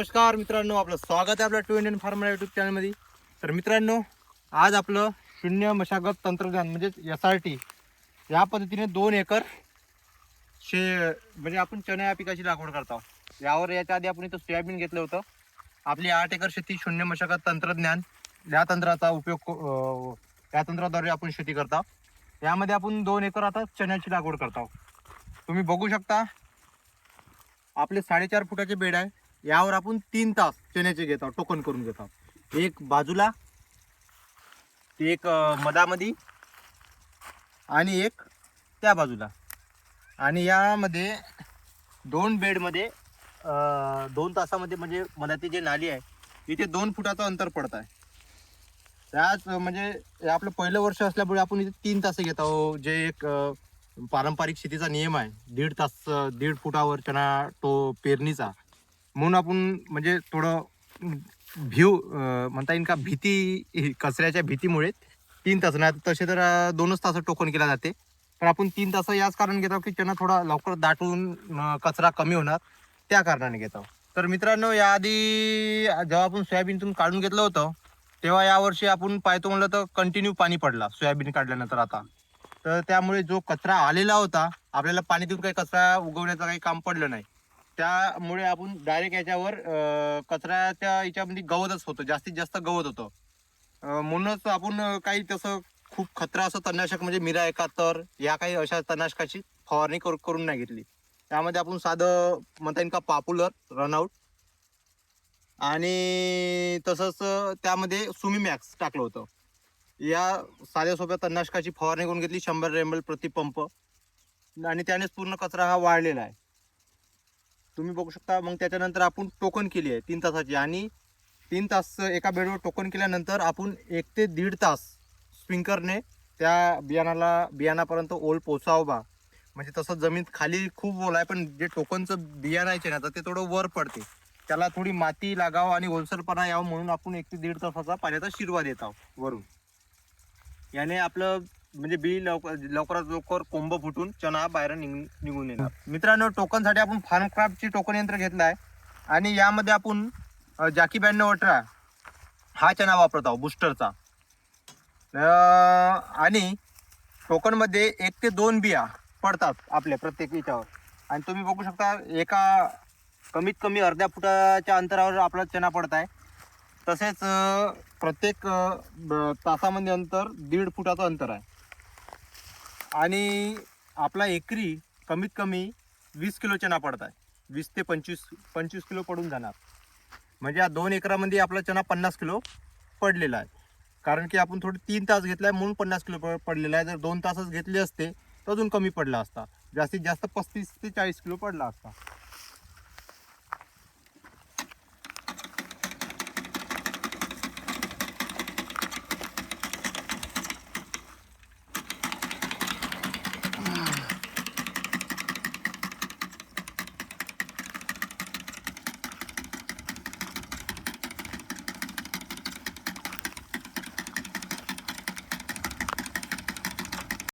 नमस्कार मित्रांनो आपलं स्वागत आहे आपल्या टू इंडियन फार्मर युट्यूब चॅनलमध्ये तर मित्रांनो आज आपलं शून्य मशागत तंत्रज्ञान म्हणजेच एस आर टी या पद्धतीने दोन एकर शे म्हणजे आपण चण्या या पिकाची लागवड करतो यावर याच्या आधी आपण इथं सोयाबीन घेतलं होतं. आपली आठ एकर शेती शून्य मशागत तंत्रज्ञान या तंत्राचा उपयोग अं, या तंत्राद्वारे आपण शेती करतो यामध्ये आपण दोन एकर आता चण्याची लागवड करतो तुम्ही बघू शकता आपले साडेचार फुटाचे बेड आहे. यावर आपण तीन तास चण्याचे घेत आहोत टोकन करून घेत आहोत. एक बाजूला एक मधामध्ये आणि एक त्या बाजूला. आणि यामध्ये दोन बेडमध्ये दोन तासामध्ये म्हणजे मधाची जे नाली आहे इथे दोन फुटाचं अंतर पडत आहे. त्याच म्हणजे आपलं पहिलं वर्ष असल्यामुळे आपण इथे तीन तास घेत आहोत जे एक पारंपरिक शेतीचा नियम आहे. दीड तास दीड फुटावर चणा तो पेरणीचा. म्हणून आपण म्हणजे थोडं भीव म्हणता येईल का भीती कचऱ्याच्या भीतीमुळे तीन तास नाही तसे तर दोनच तास टोकन केला जाते. पण आपण तीन तास याच कारण घेतो की त्यांना थोडा लवकर दाटून कचरा कमी होणार त्या कारणाने घेतो. तर मित्रांनो याआधी जेव्हा आपण सोयाबीनतून काढून घेतलं होतं तेव्हा यावर्षी आपण पाहतो म्हणलं तर कंटिन्यू पाणी पडला सोयाबीन काढल्यानंतर आता. तर त्यामुळे जो कचरा आलेला होता आपल्याला पाणी देऊन काही कचरा उगवण्याचं काही काम पडलं नाही. त्यामुळे आपण डायरेक्ट याच्यावर कचऱ्याच्या याच्यामध्ये गवतच होतं. जास्तीत जास्त गवत होतं. म्हणूनच आपण काही तसं खूप खतरा असं तणनाशक म्हणजे मिरा एकाहत्तर या काही अशा तणनाशकाची फवारणी कर करून नाही घेतली. त्यामध्ये आपण साधं म्हणता येईल का पॉप्युलर रनआउट. आणि तसंच त्यामध्ये सुमी मॅक्स टाकलं होतं. या साध्या सोप्या तणनाशकाची फवारणी करून घेतली शंभर रेंबल प्रतिपंप आणि त्यानेच पूर्ण कचरा हा वाढलेला आहे. तुम्ही बघू शकता. मग त्याच्यानंतर आपण टोकन केली आहे तीन तासाची. आणि तीन तास एका बेडवर टोकन केल्यानंतर आपण एक ते दीड तास स्प्रिंकरने त्या बियाणाला बियाणापर्यंत ओल पोचावं बा. म्हणजे तसं जमीन खाली खूप ओल आहे पण जे टोकनचं बियाणं आहे ना ते थोडं वर पडते. त्याला थोडी माती लागावं आणि ओलसरपणा यावं म्हणून आपण एक ते दीड तासाचा पाण्याचा शिरवा देत आहोत वरून. याने आपलं म्हणजे बी लवकर लवकरात लवकर कोंब फुटून चणा बाहेर निघून निघून येणार. मित्रांनो टोकनसाठी आपण फार्म क्राफ्टची टोकन यंत्र घेतलं आहे आणि यामध्ये आपण अ, जाकी ब्याण्णव अठरा हा चणा वापरत आहोत बुस्टरचा आणि टोकनमध्ये एक ते दोन बिया पडतात आपल्या प्रत्येक याच्यावर आणि तुम्ही बघू शकता एका कमीत कमी अर्ध्या फुटाच्या अंतरावर आपला चणा पडत आहे तसेच प्रत्येक ब- तासामध्ये अंतर दीड फुटाचं अंतर आहे. आणि आपला एकरी कमीत कमी वीस किलो चणा पडत आहे वीस ते पंचवीस पंचवीस किलो पडून जाणार. म्हणजे या दोन एकरामध्ये आपला चणा पन्नास किलो पडलेला आहे. कारण की आपण थोडे तीन तास घेतला आहे म्हणून पन्नास किलो प- पडलेला आहे. जर दोन तासच घेतले असते तर अजून कमी पडला असता. जास्तीत जास्त पस्तीस ते चाळीस किलो पडला असता.